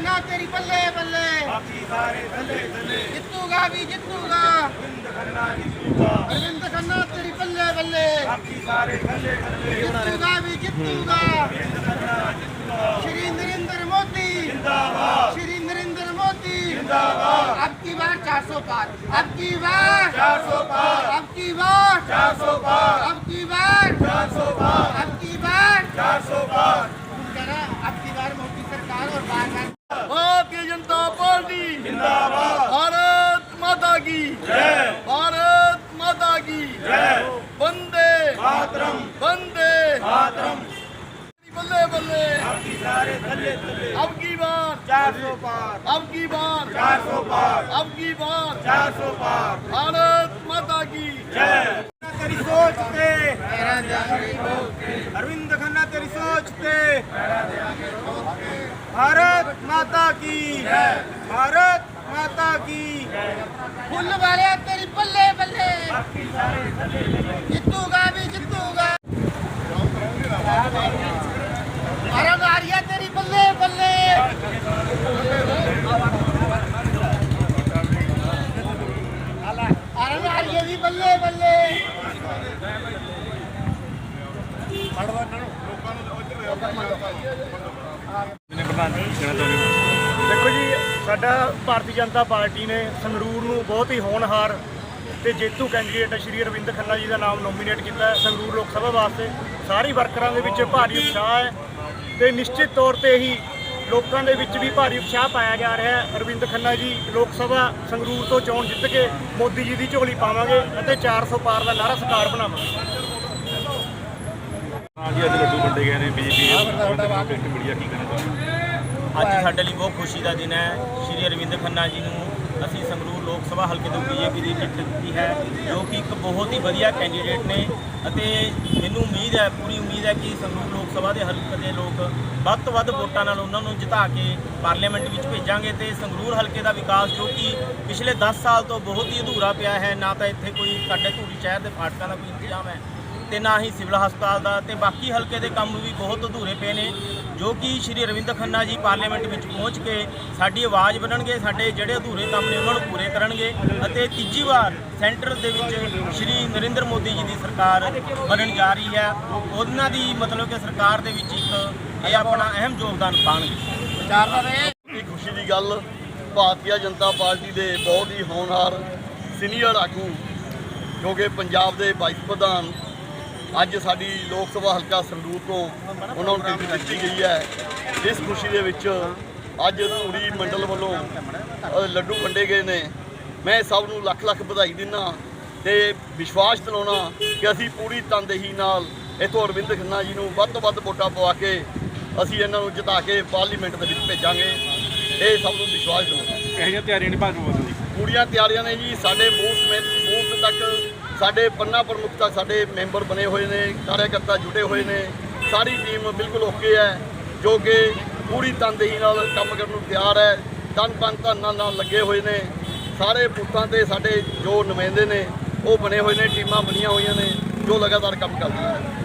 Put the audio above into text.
ਬੱਲੇ ਬੱਲੇ ਬਾਕੀ ਸਾਰੇ ਥੱਲੇ ਥੱਲੇ ਜਿੱਤੂਗਾ ਵੀ ਜਿੱਤੂਗਾ ਬਿੰਦ ਖੰਨਾ ਜਿੱਤੂਗਾ ਅਰਵਿੰਦ ਖੰਨਾ ਤੇਰੀ ਬੱਲੇ ਬੱਲੇ ਬਾਕੀ ਸਾਰੇ ਥੱਲੇ ਥੱਲੇ ਜਿੱਤੂਗਾ ਵੀ ਜਿੱਤੂਗਾ ਸ਼੍ਰੀ ਨਰਿੰਦਰ ਮੋਦੀ ਜਿੰਦਾਬਾਦ श्री नरेंद्र मोदी ਜਿੰਦਾਬਾਦ अब की बार 400 पार अब की बार 400 ਪਾਰ अब की बार 400 ਪਾਰ अब की मातरम बंदे मातरम बल्ले बल्ले। अब की सारे थल्ले थल्ले अब की बार। चार सौ पार। अब की बार। चार सौ पार। अब की बार। चार सौ पार। भारत माता की। जय। तेरी सोच पे। अरविंद खन्ना तेरी सोच पे। भारत माता की। भारत माता की। फुल वाले तेरी बल्ले बल्ले। ਦੇਖੋ ਜੀ, ਸਾਡਾ ਭਾਰਤੀ ਜਨਤਾ ਪਾਰਟੀ ਨੇ ਸੰਗਰੂਰ ਨੂੰ ਬਹੁਤ ਹੀ ਹੋਣਹਾਰ ਤੇ ਜੇਤੂ ਕੈਂਡੀਡੇਟ ਸ਼੍ਰੀ ਅਰਵਿੰਦ ਖੰਨਾ ਜੀ ਦਾ ਨਾਮ ਨੋਮੀਨੇਟ ਕੀਤਾ ਹੈ ਸੰਗਰੂਰ ਲੋਕ ਸਭਾ ਵਾਸਤੇ। ਸਾਰੀ ਵਰਕਰਾਂ ਦੇ ਵਿੱਚ ਭਾਰੀ ਉਤਸ਼ਾਹ ਹੈ ਤੇ ਨਿਸ਼ਚਿਤ ਤੌਰ ਤੇ ਹੀ ਲੋਕਾਂ ਦੇ ਵਿੱਚ ਵੀ ਭਾਰੀ ਉਤਸ਼ਾਹ ਪਾਇਆ ਜਾ ਰਿਹਾ ਹੈ। ਅਰਵਿੰਦ ਖੰਨਾ ਜੀ ਲੋਕ ਸਭਾ ਸੰਗਰੂਰ ਤੋਂ ਚੋਣ ਜਿੱਤ ਕੇ ਮੋਦੀ ਜੀ ਦੀ ਝੋਲੀ ਪਾਵਾਂਗੇ ਅਤੇ 400 ਪਾਰ ਦਾ ਨਾਰਾ ਸਰਕਾਰ ਬਣਾਵਾਂਗੇ। ਅੱਜ ਲੱਡੂ ਵੰਡੇ ਗਏ ਨੇ ਬੀਜੇਪੀ ਮੀਡੀਆ ਕੀ ਕਹਿਣਾ ਅੱਜ ਸਾਡੇ ਲਈ ਬਹੁਤ ਖੁਸ਼ੀ ਦਾ ਦਿਨ ਹੈ। ਸ਼੍ਰੀ ਅਰਵਿੰਦ ਖੰਨਾ ਜੀ ਨੂੰ ਅਸੀਂ ਸੰਗਰੂਰ ਲੋਕ ਸਭਾ ਹਲਕੇ ਤੋਂ ਬੀਜੇਪੀ ਦੀ ਟਿਕਟ ਦਿੱਤੀ ਹੈ, ਜੋ ਕਿ ਇੱਕ ਬਹੁਤ ਹੀ ਵਧੀਆ ਕੈਂਡੀਡੇਟ ਨੇ ਅਤੇ ਮੈਨੂੰ ਉਮੀਦ ਹੈ, ਪੂਰੀ ਉਮੀਦ ਹੈ ਕਿ ਸੰਗਰੂਰ ਲੋਕ ਸਭਾ ਦੇ ਹਲਕੇ ਦੇ ਲੋਕ ਵੱਧ ਤੋਂ ਵੱਧ ਵੋਟਾਂ ਨਾਲ ਉਹਨਾਂ ਨੂੰ ਜਿਤਾ ਕੇ ਪਾਰਲੀਮੈਂਟ ਵਿੱਚ ਭੇਜਾਂਗੇ ਤੇ ਸੰਗਰੂਰ ਹਲਕੇ ਦਾ ਵਿਕਾਸ, ਜੋ ਕਿ ਪਿਛਲੇ 10 ਸਾਲ ਤੋਂ ਬਹੁਤ ਹੀ ਅਧੂਰਾ ਪਿਆ ਹੈ, ਨਾ ਤਾਂ ਇੱਥੇ ਕੋਈ ਸਾਡੇ ਧੂਰੀ ਸ਼ਹਿਰ ਦੇ ਫਾਟਕਾਂ ਦਾ ਕੋਈ ਇੰਤਜ਼ਾਮ ਹੈ ਤੇ ਨਾ ਹੀ ਸਿਵਲ ਹਸਪਤਾਲ ਦਾ ਤੇ ਬਾਕੀ ਹਲਕੇ ਦੇ ਕੰਮ ਵੀ ਬਹੁਤ ਅਧੂਰੇ ਪਏ ਨੇ ਜੋ ਕਿ ਸ਼੍ਰੀ ਰਵਿੰਦਰ ਖੰਨਾ ਜੀ ਪਾਰਲੀਮੈਂਟ ਵਿੱਚ ਪਹੁੰਚ ਕੇ ਸਾਡੀ ਆਵਾਜ਼ ਬਣਨਗੇ ਸਾਡੇ ਜਿਹੜੇ ਅਧੂਰੇ ਕੰਮ ਨੇ ਉਹਨਾਂ ਨੂੰ ਪੂਰੇ ਕਰਨਗੇ ਅਤੇ ਤੀਜੀ ਵਾਰ ਸੈਂਟਰ ਦੇ ਵਿੱਚ ਸ਼੍ਰੀ ਨਰਿੰਦਰ ਮੋਦੀ ਜੀ ਦੀ ਸਰਕਾਰ ਬਣਨ ਜਾ ਰਹੀ ਹੈ। ਉਹਨਾਂ ਦੀ ਮਤਲਬ ਕਿ ਸਰਕਾਰ ਦੇ ਵਿੱਚ ਇੱਕ ਇਹ ਆਪਣਾ ਅਹਿਮ ਯੋਗਦਾਨ ਪਾਉਣਗੇ ਦੀ ਖੁਸ਼ੀ ਦੀ ਗੱਲ ਭਾਰਤੀ ਜਨਤਾ ਪਾਰਟੀ ਦੇ ਬਹੁਤ ਹੀ ਹੋਣਹਾਰ ਸੀਨੀਅਰ ਆਗੂ ਜੋ ਕਿ ਪੰਜਾਬ ਦੇ ਵਾਈਸ ਪ੍ਰਧਾਨ ਅੱਜ ਸਾਡੀ ਲੋਕ ਸਭਾ ਹਲਕਾ ਸੰਗਰੂਰ ਤੋਂ ਉਹਨਾਂ ਨੂੰ ਟਿਕਟ ਦਿੱਤੀ ਗਈ ਹੈ। ਇਸ ਖੁਸ਼ੀ ਦੇ ਵਿੱਚ ਅੱਜ ਧੂਰੀ ਮੰਡਲ ਵੱਲੋਂ ਲੱਡੂ ਵੰਡੇ ਗਏ ਨੇ। ਮੈਂ ਸਭ ਨੂੰ ਲੱਖ ਲੱਖ ਵਧਾਈ ਦਿੰਦਾ ਤੇ ਵਿਸ਼ਵਾਸ ਦਿਲਾਉਣਾ ਕਿ ਅਸੀਂ ਪੂਰੀ ਤਨਦੇਹੀ ਨਾਲ ਇੱਥੋਂ ਅਰਵਿੰਦ ਖੰਨਾ ਜੀ ਨੂੰ ਵੱਧ ਤੋਂ ਵੱਧ ਵੋਟਾਂ ਪਵਾ ਕੇ ਅਸੀਂ ਇਹਨਾਂ ਨੂੰ ਜਿਤਾ ਕੇ ਪਾਰਲੀਮੈਂਟ ਦੇ ਵਿੱਚ ਭੇਜਾਂਗੇ। ਇਹ ਸਭ ਨੂੰ ਵਿਸ਼ਵਾਸ ਦਿਲਾਉਣਾ ਇਹੋ ਜਿਹੀਆਂ ਤਿਆਰੀਆਂ ਨਹੀਂ ਭਾਜਪਾ ਵੱਲੋਂ ਜੀ ਪੂਰੀਆਂ ਤਿਆਰੀਆਂ ਨੇ ਜੀ ਸਾਡੇ ਬੂਥ ਸਮੇਤ ਬੂਥ ਤੱਕ ਸਾਡੇ ਪੰਨਾ ਪ੍ਰਮੁੱਖ ਸਾਡੇ ਮੈਂਬਰ ਬਣੇ ਹੋਏ ਨੇ ਕਾਰਜਕਰਤਾ ਜੁੜੇ ਹੋਏ ਨੇ, ਸਾਰੀ ਟੀਮ ਬਿਲਕੁਲ ਓਕੇ ਹੈ, ਜੋ ਕਿ ਪੂਰੀ ਤਨਦੇਹੀ ਨਾਲ ਕੰਮ ਕਰਨ ਨੂੰ ਤਿਆਰ ਹੈ ਤਨ ਪਨ ਧਨ ਨਾਲ ਲੱਗੇ ਹੋਏ ਨੇ, ਸਾਰੇ ਬੂਥਾਂ ਤੇ ਸਾਡੇ ਜੋ ਨੁਮਾਇੰਦੇ ਨੇ, ਉਹ ਬਣੇ ਹੋਏ ਨੇ, ਟੀਮਾਂ ਬਣੀਆਂ ਹੋਈਆਂ ਨੇ, ਜੋ ਲਗਾਤਾਰ ਕੰਮ ਕਰਦੀਆਂ ਨੇ।